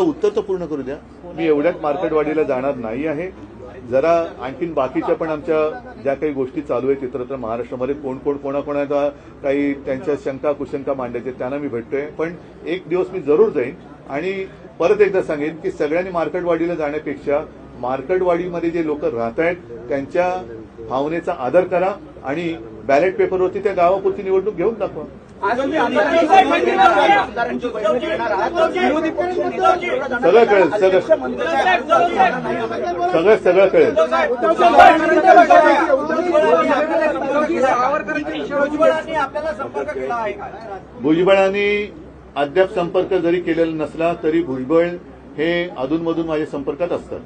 उत्तर तर पूर्ण करू द्या. मी एवढ्याच मार्केटवाडीला जाणार नाही आहे. जरा आणखीन बाकीच्या पण आमच्या ज्या काही गोष्टी चालू आहेत इतरत्र महाराष्ट्रामध्ये कोण कोण कोणाकोणाचा काही त्यांच्या शंका कुशंका मांडायचे त्यांना मी भेटतोय. पण एक दिवस मी जरूर जाईन आणि परत एकदा सांगेन की सगळ्यांनी मार्केटवाडीला जाण्यापेक्षा मार्केटवाडीमध्ये जे लोक राहत आहेत त्यांच्या भावनेचा आदर करा आणि बॅलेट पेपरवरती त्या गावापुरती निवडणूक घेऊन दाखवा. आज आमदारांची बैठक घेणार आहात विरोधी पक्ष सगळं कळेल सगळं. सगळं सगळं कळेल. भुजबळांनी अद्याप संपर्क जरी केलेला नसला तरी भुजबळ हे अधूनमधून माझ्या संपर्कात असतात.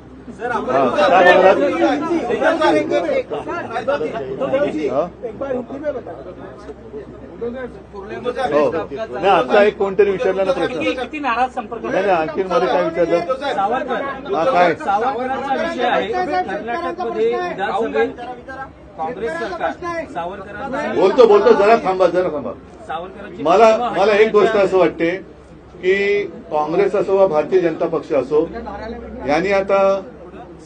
हा, नाही आता एक कोणतरी विचारला ना प्रश्न. किती नाराज संपर्क नाही नाही आणखीन मध्ये काय विचारलं? हा काय? सावरकरांचा विषय आहे. कर्नाटकमध्ये विधानसभेत काँग्रेस सरकार. सावरकरांचा बोलतो बोलतो जरा थांबा जरा थांबा. सावरकरांची मला मला एक गोष्ट असं वाटते की काँग्रेस असो वा भारतीय जनता पक्ष असो यांनी आता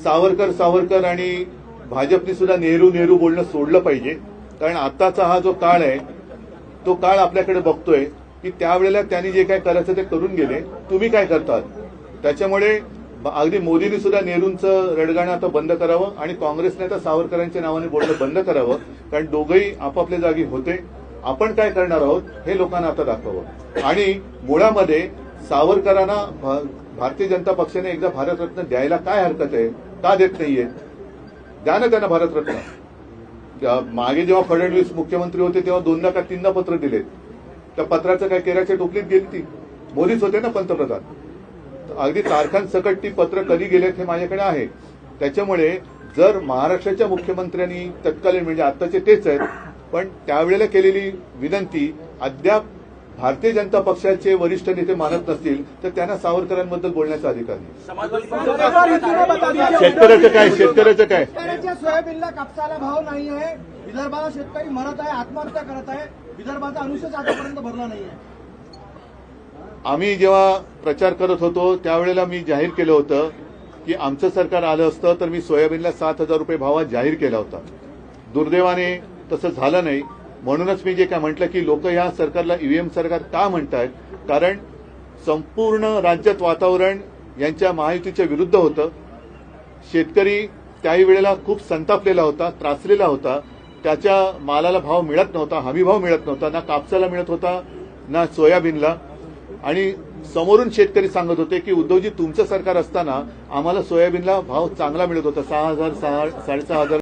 सावरकर सावरकर आणि भाजपने सुद्धा नेहरू नेहरू बोलणं सोडलं पाहिजे. कारण आताचा हा जो काळ आहे तो काळ आपल्याकडे बघतोय की त्यावेळेला त्यांनी जे काय करायचं ते करून गेले. तुम्ही काय करतात? त्याच्यामुळे अगदी मोदींनी सुद्धा नेहरूंचं रडगाणं आता बंद करावं आणि काँग्रेसने आता सावरकरांच्या नावाने बोलणं बंद करावं. कारण दोघंही आपापल्या जागी होते. आपण काय करणार आहोत हे लोकांना आता दाखवावं. आणि मुळामध्ये सावरकरांना भा- भारतीय जनता पक्षाने एकदा भारतरत्न द्यायला काय हरकत आहे का देत नाहीये? द्या ना त्यांना भारतरत्न. मागे जेव्हा फडणवीस मुख्यमंत्री होते तेव्हा दोनदा का तीनदा पत्र दिलेत. त्या पत्राचं काय केराच्या टोपलीत गेली ती. मोदीच होते ना पंतप्रधान. अगदी तारखांसकट ती पत्र कधी गेलेत हे माझ्याकडे आहे. त्याच्यामुळे जर महाराष्ट्राच्या मुख्यमंत्र्यांनी तत्कालीन म्हणजे आत्ताचे तेच आहेत पण त्यावेळेला केलेली विनंती अद्याप भारतीय जनता पक्षाचे वरिष्ठ नेते मानत नसतील तर त्यांना सावरकरांबद्दल बोलण्याचा अधिकार नाही. शेतकऱ्याचं काय शेतकऱ्याचं काय? सोयाबीनला कापसाला भाव नाही आहे विदर्भाला शेतकरी मरत आहे आत्महत्या करत आहे विदर्भाचा अनुशेष आतापर्यंत भरला नाही आहे. आम्ही जेव्हा प्रचार करत होतो त्यावेळेला मी जाहीर केलं होतं की आमचं सरकार आलं असतं तर मी सोयाबीनला सात हजार रुपये भावात जाहीर केला होता. दुर्दैवाने तसं झालं नाही. म्हणूनच मी जे काय म्हटलं की लोक या सरकारला ईव्हीएम सरकार का म्हणतायत? कारण संपूर्ण राज्यात वातावरण यांच्या महायुतीच्या विरुद्ध होतं. शेतकरी त्याही वेळेला खूप संतापलेला होता त्रासलेला होता. त्याच्या मालाला भाव मिळत नव्हता हमी भाव मिळत नव्हता ना कापसाला मिळत होता ना सोयाबीनला. आणि समोरून शेतकरी सांगत होते की उद्धवजी तुमचं सरकार असताना आम्हाला सोयाबीनला भाव चांगला मिळत होता सहा हजार सहा साडेसहा हजार